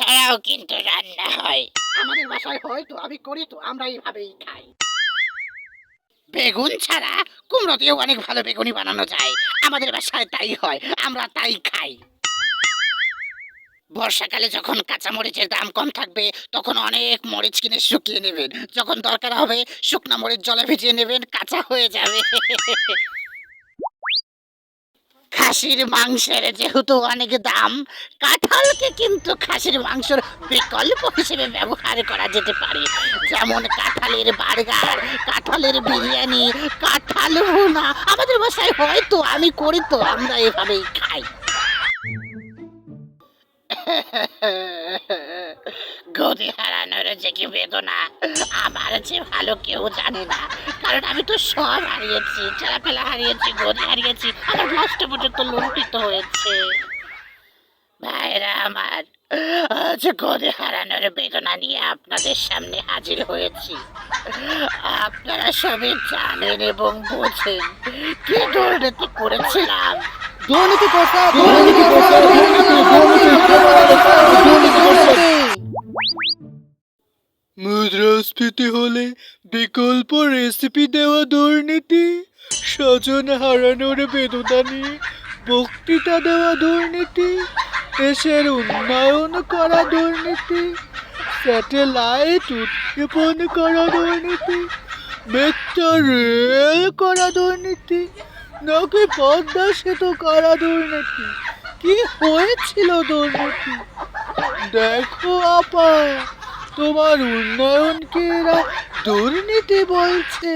ছাড়াও কিন্তু রান্না হয়। আমাদের বাসায় হয়তো আমি করি তো আমরা এইভাবেই খাই। বেগুন ছাড়া কুমড়ো দিয়েও অনেক ভালো বেগুনি বানানো যায়। আমাদের বাসায় তাই হয় আমরা তাই খাই। বর্ষাকালে যখন কাঁচা মরিচের দাম কম থাকবে তখন অনেক মরিচ কিনে শুকিয়ে নেবেন। যখন দরকার হবে শুকনা মরিচ জলে ভিজিয়ে নেবেন কাঁচা হয়ে যাবে। খাসির মাংসের যেহেতু অনেক দাম, কাঁঠালকে কিন্তু খাসির মাংসের বিকল্প হিসেবে ব্যবহার করা যেতে পারে। যেমন কাঁঠালের বার্গার, কাঁঠালের বিরিয়ানি, কাঁঠাল ভুনা। আমাদের বাসায় হয়তো, আমি করি তো, আমরা এভাবেই খাই। গদি হারানোর যে কি বেদনা? আমার যে ভালো কেউ জানে না। কারণ আমি তো সব হারিয়েছি ছেলেপেলা হারিয়েছি গদি হারিয়েছি আমার লাস্টে পর্যন্ত লুণ্ঠিত হয়েছে। ভাইরা আমার আজ গদি হারানোর বেদনা নিয়ে আপনাদের সামনে হাজির হয়েছি। আপনারা সবই জানেন এবং বোঝেন কি দুর্নীতি করেছিলাম। দুর্নীতি দুর্নীতি মুদ্রাস্ফীতি হলে বিকল্প রেসিপি দেওয়া দুর্নীতি, স্বজন হারানোর বেদনা নিয়ে বক্তৃতা দেওয়া দুর্নীতি, দেশের উন্নয়ন করা দুর্নীতি স্যাটেলাইট উৎক্ষেপণ করা দুর্নীতি মেট্রো রেল করা দুর্নীতি, নাকি পদ্মা সেতু করা দুর্নীতি, কি হয়েছিল দুর্নীতি? দেখো আপা। তোমার উন্নয়নকে এরা দুর্নীতি বলছে।